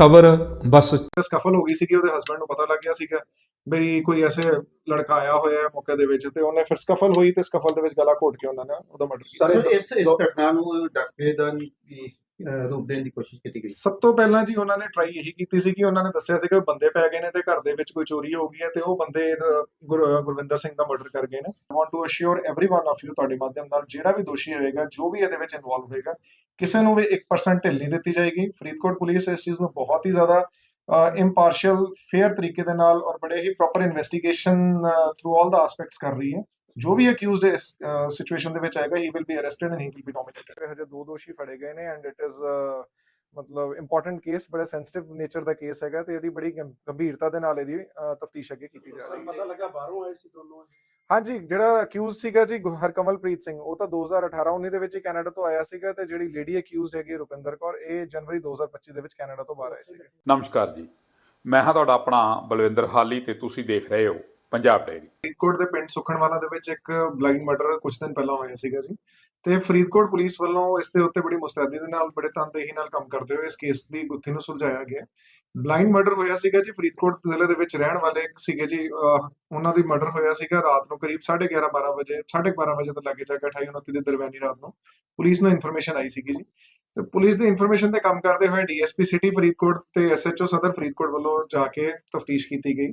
ਖਬਰ ਬਸ। ਸਕਫਲ ਹੋ ਗਈ ਸੀਗੀ ਉਹਦੇ ਹਸਬੰਡ ਨੂੰ ਪਤਾ ਲੱਗ ਗਿਆ ਸੀਗਾ ਬਈ ਕੋਈ ਐਸੇ ਲੜਕਾ ਆਇਆ ਹੋਇਆ ਹੈ ਮੌਕੇ ਦੇ ਵਿੱਚ ਤੇ ਉਹਨੇ ਫਿਰ ਸਕਫਲ ਹੋਈ ਤੇ ਸਕਫਲ ਦੇ ਵਿੱਚ ਗਲਾ ਘੋਟ ਕੇ ਉਹਨਾਂ ਨੇ ਉਹਦਾ ਮਰਡਰ ਕੀਤਾ। ਸਰ ਇਸ ਇਸ ਘਟਨਾ ਨੂੰ ਡਾਕੇ ਦਾ ਰੂਪ ਦੇਣ ਦੀ ਕੋਸ਼ਿਸ਼ ਕੀਤੀ ਗਈ ਸਭ ਤੋਂ ਪਹਿਲਾਂ ਜੀ ਉਹਨਾਂ ਨੇ ਟਰਾਈ ਇਹੀ ਕੀਤੀ ਸੀ ਕਿ ਉਹਨਾਂ ਨੇ ਦੱਸਿਆ ਸੀ ਕਿ ਬੰਦੇ ਪੈ ਗਏ ਨੇ ਤੇ ਘਰ ਦੇ ਵਿੱਚ ਕੋਈ ਚੋਰੀ ਹੋ ਗਈ ਹੈ ਤੇ ਉਹ ਬੰਦੇ ਅਹ, ਗੁਰ- ਗੁਰਵਿੰਦਰ ਸਿੰਘ ਦਾ ਮਰਡਰ ਕਰ ਗਏ ਨੇ I want to assure everyone of you ਤੁਹਾਡੇ ਮਾਧਿਅਮ ਨਾਲ ਜਿਹੜਾ ਵੀ ਦੋਸ਼ੀ ਹੋਏਗਾ ਜੋ ਵੀ ਇਹਦੇ ਵਿੱਚ ਇਨਵੋਲਵ ਹੋਏਗਾ ਕਿਸੇ ਨੂੰ ਵੀ 1% ਢਿੱਲ ਨਹੀਂ ਦਿੱਤੀ ਜਾਏਗੀ ਫਰੀਦਕੋਟ ਪੁਲਿਸ ਇਸ ਚੀਜ਼ ਨੂੰ ਬਹੁਤ ਹੀ ਜ਼ਿਆਦਾ ਇੰਪਾਰਸ਼ੀਅਲ ਫੇਅਰ ਤਰੀਕੇ ਦੇ ਨਾਲ ਔਰ ਬੜੇ ਹੀ proper investigation through all the aspects ਕਰ ਰਹੀ ਹੈ ਜੋ ਵੀ ਅਕਿਊਜ਼ਡ ਇਸ ਸਿਚੁਏਸ਼ਨ ਦੇ ਵਿੱਚ ਆਏਗਾ he will be arrested and he will be nominated ਹਜੇ ਦੋ ਦੋਸ਼ੀ ਫੜੇ ਗਏ ਨੇ ਐਂਡ ਇਟ ਇਜ਼ ਮਤਲਬ ਇੰਪੋਰਟੈਂਟ ਕੇਸ ਬੜਾ ਸੈਂਸਿਟਿਵ ਨੇਚਰ ਦਾ ਕੇਸ ਹੈਗਾ ਤੇ ਇਹਦੀ ਬੜੀ ਗੰਭੀਰਤਾ ਦੇ ਨਾਲ ਇਹਦੀ ਤਫਤੀਸ਼ ਅੱਗੇ ਕੀਤੀ ਜਾ ਰਹੀ ਹੈ। ਪਤਾ ਲੱਗਾ ਬਾਹਰੋਂ ਆਏ ਸੀ ਦੋਨੋਂ ਹਾਂਜੀ ਜਿਹੜਾ ਅਕਿਊਜ਼ ਸੀਗਾ ਜੀ ਹਰਕਮਲਪ੍ਰੀਤ ਸਿੰਘ ਉਹ ਤਾਂ 2018 19 ਦੇ ਵਿੱਚ ਹੀ ਕੈਨੇਡਾ ਤੋਂ ਆਇਆ ਸੀਗਾ ਤੇ ਜਿਹੜੀ ਲੇਡੀ ਅਕਿਊਜ਼ਡ ਹੈਗੀ ਰੁਪਿੰਦਰ ਕੌਰ ਇਹ ਜਨਵਰੀ 2025 ਦੇ ਵਿੱਚ ਕੈਨੇਡਾ ਤੋਂ ਬਾਹਰ ਆਏ ਸੀਗੇ। ਨਮਸਕਾਰ ਜੀ। ਮੈਂ ਹਾਂ ਤੁਹਾਡਾ ਆਪਣਾ ਬਲਵਿੰਦਰ ਹਾਲੀ ਤੇ ਤੁਸੀਂ ਦੇਖ ਰਹੇ ਹੋ ਪੰਜਾਬ ਡਾਇਰੀ। ਫਰੀਦਕੋਟ ਦੇ ਪਿੰਡ ਸੁਖਣਵਾਲਾ ਦੇ ਵਿੱਚ ਇੱਕ ਬਲਾਈਂਡ ਮਰਡਰ ਕੁਝ ਦਿਨ ਪਹਿਲਾਂ ਹੋਇਆ ਸੀਗਾ ਜੀ। ਤੇ ਫਰੀਦਕੋਟ ਪੁਲਿਸ ਵੱਲੋਂ ਇਸ ਦੇ ਉੱਤੇ ਬੜੀ ਮੁਸਤੈਦੀ ਦੇ ਨਾਲ, ਬੜੇ ਤਨਦੇਹੀ ਨਾਲ ਕੰਮ ਕਰਦੇ ਹੋਏ ਇਸ ਕੇਸ ਦੀ ਗੁੱਥੀ ਨੂੰ ਸੁਲਝਾਇਆ ਗਿਆ। ਬਲਾਈਂਡ ਮਰਡਰ ਹੋਇਆ ਸੀਗਾ ਜੀ, ਫਰੀਦਕੋਟ ਜ਼ਿਲ੍ਹੇ ਦੇ ਵਿੱਚ ਰਹਿਣ ਵਾਲੇ ਸੀਗੇ ਜੀ ਉਹਨਾਂ ਦੀ ਮਰਡਰ ਹੋਇਆ ਸੀਗਾ ਰਾਤ ਨੂੰ ਕਰੀਬ 11:30 12 ਵਜੇ 12:30 ਵਜੇ ਤੋਂ ਲੱਗੇ ਜਾ ਕੇ 28 29 ਦੇ ਦਰਮਿਆਨੀ ਰਾਤ ਨੂੰ ਪੁਲਿਸ ਨੂੰ ਇਨਫੋਰਮੇਸ਼ਨ ਆਈ ਸੀਗੀ ਜੀ। ਤੇ ਪੁਲਿਸ ਦੀ ਇਨਫੋਰਮੇਸ਼ਨ ਤੇ ਕੰਮ ਕਰਦੇ ਹੋਏ ਡੀਐਸਪੀ ਸਿਟੀ ਫਰੀਦਕੋਟ ਤੇ ਐਸਐਚਓ ਸਦਰ ਫਰੀਦਕੋਟ ਵੱਲੋਂ ਜਾ ਕੇ ਤਫਤੀਸ਼ ਕੀਤੀ ਗਈ।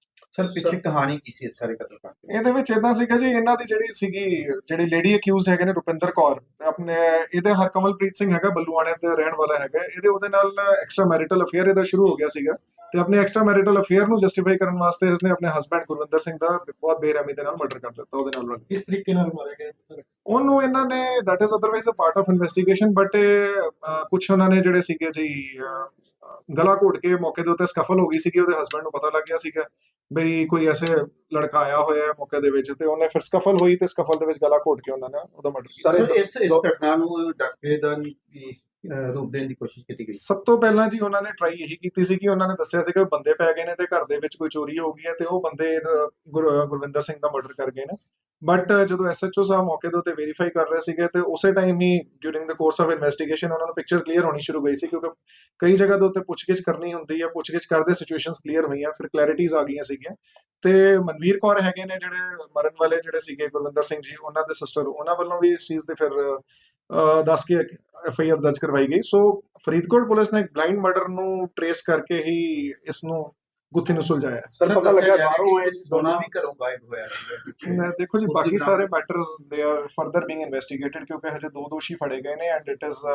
ਸਰ ਪਿੱਛੇ ਕਹਾਣੀ ਕੀ ਸੀ ਇਸ ਸਾਰੇ ਕਤਲ ਕਾਂਡ ਇਹਦੇ ਵਿੱਚ ਇਦਾਂ ਸੀਗਾ ਜੀ ਇਹਨਾਂ ਦੀ ਜਿਹੜੀ ਸੀਗੀ ਜਿਹੜੀ ਲੇਡੀ ਅਕਿਊਜ਼ਡ ਹੈਗੇ ਨੇ ਰੁਪਿੰਦਰ ਕੌਰ ਆਪਣੇ ਇਹਦੇ ਹਰਕਮਲਪ੍ਰੀਤ ਸਿੰਘ ਹੈਗਾ ਬੱਲੂਆਣੇ ਤੇ ਰਹਿਣ ਵਾਲਾ ਹੈਗਾ ਇਹਦੇ ਉਹਦੇ ਨਾਲ ਐਕਸਟਰਾ ਮੈਰਿਟਲ ਅਫੇਅਰ ਇਹਦਾ ਸ਼ੁਰੂ ਹੋ ਗਿਆ ਸੀਗਾ ਤੇ ਆਪਣੇ ਐਕਸਟਰਾ ਮੈਰਿਟਲ ਅਫੇਅਰ ਨੂੰ ਜਸਟੀਫਾਈ ਕਰਨ ਵਾਸਤੇ ਇਸਨੇ ਆਪਣੇ ਹਸਬੰਡ ਗੁਰਵਿੰਦਰ ਸਿੰਘ ਦਾ ਬਹੁਤ ਬੇਰਹਿਮੀ ਦੇ ਨਾਲ ਮਰਡਰ ਕਰ ਦਿੱਤਾ ਉਹਦੇ ਨਾਲ। ਕਿਸ ਤਰੀਕੇ ਨਾਲ ਮਾਰਿਆ ਗਿਆ ਉਹਨੂੰ ਇਹਨਾਂ ਨੇ that is otherwise a part of investigation but ਕੁਝ ਉਹਨਾਂ ਨੇ ਜਿਹੜੇ ਸੀਗੇ ਜੀ ਗਲਾ ਘੋਟ ਕੇ ਮੌਕੇ ਦੇ ਉੱਤੇ ਸਕਫਲ ਹੋ ਗਈ ਸੀਗੀ ਉਹਦੇ ਹਸਬੰਡ ਨੂੰ ਪਤਾ ਲੱਗ ਗਿਆ ਸੀਗਾ ਬਈ ਕੋਈ ਐਸੇ ਲੜਕਾ ਆਇਆ ਹੋਇਆ ਹੈ ਮੌਕੇ ਦੇ ਵਿੱਚ ਤੇ ਉਹਨੇ ਫਿਰ ਸਕਫਲ ਹੋਈ ਤੇ ਸਕਫਲ ਦੇ ਵਿੱਚ ਗਲਾ ਘੋਟ ਕੇ ਉਹਨਾਂ ਨੇ ਉਹਦਾ ਮਰਡਰ ਕੀਤਾ। ਸਰ ਇਸ ਇਸ ਘਟਨਾ ਨੂੰ ਡਾਕੇ ਦਾ ਅਹ, ਰੂਪ ਦੇਣ ਦੀ ਕੋਸ਼ਿਸ਼ ਕੀਤੀ ਗਈ? ਸਭ ਤੋਂ ਪਹਿਲਾਂ ਜੀ ਉਹਨਾਂ ਨੇ ਟਰਾਈ ਇਹੀ ਕੀਤੀ ਸੀ ਕਿ ਉਹਨਾਂ ਨੇ ਦੱਸਿਆ ਸੀ ਕਿ ਬੰਦੇ ਪੈ ਗਏ ਨੇ ਤੇ ਘਰ ਦੇ ਵਿੱਚ ਕੋਈ ਚੋਰੀ ਹੋ ਗਈ ਹੈ ਤੇ ਉਹ ਬੰਦੇ ਗੁਰਵਿੰਦਰ ਸਿੰਘ ਦਾ ਮਰਡਰ ਕਰ ਗਏ ਨੇ। ਬਟ uh, ਜਦੋਂ ਐਸਐਚਓ ਸਾਹਿਬ ਮੌਕੇ ਦੇ ਉੱਤੇ ਵੈਰੀਫਾਈ ਕਰ ਰਹੇ ਸੀਗੇ ਤੇ ਉਸੇ time he during the course of investigation ਉਹਨਾਂ ਨੂੰ ਪਿਕਚਰ ਕਲੀਅਰ ਹੋਣੀ ਸ਼ੁਰੂ ਹੋਈ ਸੀ ਕਿਉਂਕਿ ਕਈ ਜਗ੍ਹਾ ਦੇ ਉੱਤੇ ਪੁੱਛਗਿੱਛ ਕਰਨੀ ਹੁੰਦੀ ਹੈ ਪੁੱਛਗਿੱਛ ਕਰਦੇ ਸਿਚੁਏਸ਼ਨਸ ਕਲੀਅਰ ਹੋਈਆਂ, ਫਿਰ ਕਲੈਰਿਟੀਜ਼ ਆ ਗਈਆਂ ਸੀਗੀਆਂ। ਤੇ ਮਨਵੀਰ ਕੌਰ ਹੈਗੇ ਨੇ ਜਿਹੜੇ ਮਰਨ ਵਾਲੇ ਜਿਹੜੇ ਸੀਗੇ, ਗੁਰਵਿੰਦਰ ਸਿੰਘ ਜੀ, ਉਹਨਾਂ ਦੇ ਸਿਸਟਰ ਉਹਨਾਂ ਵੱਲੋਂ ਵੀ ਇਸ ਚੀਜ਼ ਦੇ ਫਿਰ ਦੱਸ ਕੇ ਐਫ ਆਈ ਆਰ ਦਰਜ ਕਰਵਾਈ ਗਈ। ਸੋ ਫਰੀਦਕੋਟ ਪੁਲਿਸ ਨੇ ਇੱਕ ਬਲਾਈਂਡ ਮਰਡਰ ਨੂੰ ਟਰੇਸ ਕਰਕੇ ਹੀ ਇਸ ਨੂੰ ਗੁੱਥੀ ਨੂੰ ਸੁਲਝਾਇਆ ਸਰ ਪਤਾ ਲੱਗਾ ਬਾਹਰੋਂ ਆਏ ਸੋਨਾ ਵੀ ਘਰੋਂ ਗਾਇਬ ਹੋਇਆ ਸੀ। ਮੈਂ ਦੇਖੋ ਜੀ ਬਾਕੀ ਸਾਰੇ matters they are further being ਇਨਵੈਸਟੀਗੇਟਡ ਕਿਉਂਕਿ ਹਜੇ ਦੋ ਦੋਸ਼ੀ ਫੜੇ ਗਏ ਨੇ ਐਂਡ ਇਟ ਇਜ਼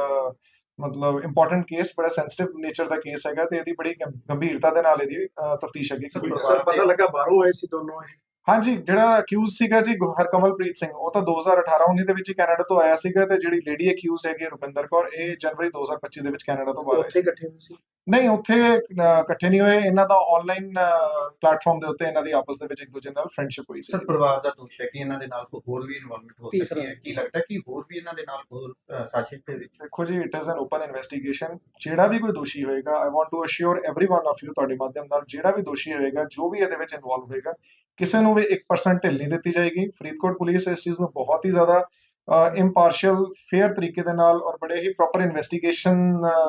ਮਤਲਬ ਇੰਪੋਰਟੈਂਟ ਕੇਸ ਬੜਾ ਸੈਂਸਿਟਿਵ ਨੇਚਰ ਦਾ ਕੇਸ ਹੈਗਾ ਤੇ ਇਹਦੀ ਬੜੀ ਗੰਭੀਰਤਾ ਦੇ ਨਾਲ ਇਹਦੀ ਤਫਤੀਸ਼ ਅੱਗੇ ਕੀਤੀ ਜਾ ਰਹੀ ਹੈ ਸਰ ਪਤਾ ਲੱਗਾ ਬਾਹਰੋਂ ਆਏ ਸੀ ਦੋਨੋਂ ਹਾਂਜੀ ਜਿਹੜਾ ਅਕਿਊਜ਼ ਸੀਗਾ ਜੀ ਗੁ- ਹਰਕਮਲਪ੍ਰੀਤ ਸਿੰਘ ਉਹ ਤਾਂ 2018 19 ਦੇ ਵਿੱਚ ਹੀ ਕੈਨੇਡਾ ਤੋਂ ਆਇਆ ਸੀਗਾ ਤੇ ਜਿਹੜੀ ਲੇਡੀ ਅਕਿਊਜ਼ਡ ਹੈਗੀ ਹੈ ਰੁਪਿੰਦਰ ਕੌਰ ਇਹ ਜਨਵਰੀ 2025 ਦੇ ਵਿੱਚ ਕੈਨੇਡਾ ਤੋਂ ਬਾਹਰ ਆਈ ਸੀ ਇਕੱਠੇ ਹੋਏ ਸੀ ਨਹੀਂ ਉੱਥੇ ਅਹ, ਇਕੱਠੇ ਨਹੀਂ ਹੋਏ ਇਹਨਾਂ ਦਾ ਆਨਲਾਈਨ ਪਲੇਟਫਾਰਮ ਦੇ ਉੱਤੇ ਇਹਨਾਂ ਦੀ ਆਪਸ ਦੇ ਵਿੱਚ ਇੱਕ ਦੂਜੇ ਨਾਲ ਫਰੈਂਡਸ਼ਿਪ ਹੋਈ ਸੀ ਸਰ ਪਰਿਵਾਰ ਦਾ ਦੋਸ਼ ਹੈ ਕਿ ਇਹਨਾਂ ਦੇ ਨਾਲ ਕੋਈ ਹੋਰ ਵੀ ਇਨਵੋਲਵਮੈਂਟ ਹੋ ਤੀਸਰਾ। ਸਕਦੀ ਹੈ ਕੀ ਲੱਗਦਾ ਕਿ ਹੋਰ ਵੀ ਇਹਨਾਂ ਦੇ ਨਾਲ ਕੋਈ ਅਹ, ਸਾਜ਼ਿਸ਼ ਦੇ ਵਿੱਚ ਦੇਖੋ ਜੀ it is an open investigation ਜਿਹੜਾ ਵੀ ਕੋਈ ਦੋਸ਼ੀ ਹੋਏਗਾ I want to assure everyone of you ਤੁਹਾਡੇ ਮਾਧਿਅਮ ਨਾਲ ਜਿਹੜਾ ਵੀ ਦੋਸ਼ੀ ਹੋਏਗਾ ਜੋ ਵੀ ਇਹਦੇ ਵਿੱਚ ਇਨਵੋਲਵ ਹੋਏਗਾ ਕਿਸੇ ਨੂੰ ਵੀ 1% ਢਿੱਲ ਨਹੀਂ ਦਿੱਤੀ ਜਾਏਗੀ। ਫਰੀਦਕੋਟ ਪੁਲਿਸ ਇਸ ਚੀਜ਼ ਨੂੰ ਬਹੁਤ ਹੀ ਜ਼ਿਆਦਾ ਇੰਪਾਰਸ਼ੀਅਲ ਫੇਅਰ ਤਰੀਕੇ ਦੇ ਨਾਲ ਔਰ ਬੜੇ ਹੀ ਪ੍ਰੋਪਰ ਇਨਵੈਸਟੀਗੇਸ਼ਨ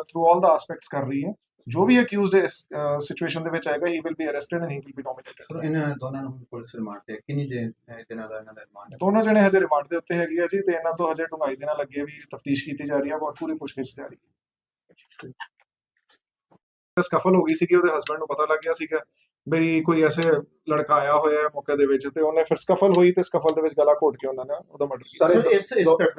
ਥਰੂ ਆਲ ਦਾ ਐਸਪੈਕਟਸ ਕਰ ਰਹੀ ਹੈ। ਜੋ ਵੀ ਅਕਿਊਜ਼ਡ ਇਸ ਸਿਚੁਏਸ਼ਨ ਦੇ ਵਿੱਚ ਆਏਗਾ he will be arrested and he will be nominated sir ਇਹਨਾਂ ਦੋਨਾਂ ਨੂੰ ਪੁਲਿਸ ਰਿਮਾਂਡ ਤੇ ਕਿੰਨੀ ਦੇ ਦਿਨਾਂ ਦਾ ਇਹਨਾਂ ਦਾ ਰਿਮਾਂਡ ਦੋਨੋਂ ਜਣੇ ਹਜੇ ਰਿਮਾਂਡ ਦੇ ਉੱਤੇ ਹੈਗੇ ਆ ਜੀ ਤੇ ਇਹਨਾਂ ਤੋਂ ਹਜੇ ਡੂੰਘਾਈ ਦੇ ਨਾਲ ਅੱਗੇ ਵੀ ਤਫਤੀਸ਼ ਕੀਤੀ ਜਾ ਰਹੀ ਹੈ ਔਰ ਪੂਰੀ ਪੁੱਛਗਿੱਛ ਜਾਰੀ ਹੈ। ਸਕਫਲ ਹੋ ਗਈ ਸੀਗੀ ਉਹਦੇ ਹਸਬੰਡ ਨੂੰ ਪਤਾ ਲੱਗ ਗਿਆ ਸੀਗਾ ਬਈ ਕੋਈ ਐਸੇ ਲੜਕਾ ਆਇਆ ਹੋਇਆ ਹੈ ਮੌਕੇ ਦੇ ਵਿੱਚ ਤੇ ਉਹਨੇ ਫਿਰ ਸਕਫਲ ਹੋਈ ਤੇ ਸਕਫਲ ਦੇ ਵਿੱਚ ਗਲਾ ਘੋਟ ਕੇ ਉਹਨਾਂ ਨੇ ਉਹਦਾ ਮਰਡਰ ਕੀਤਾ। ਸਰ ਇਸ ਇਸ ਘਟਨਾ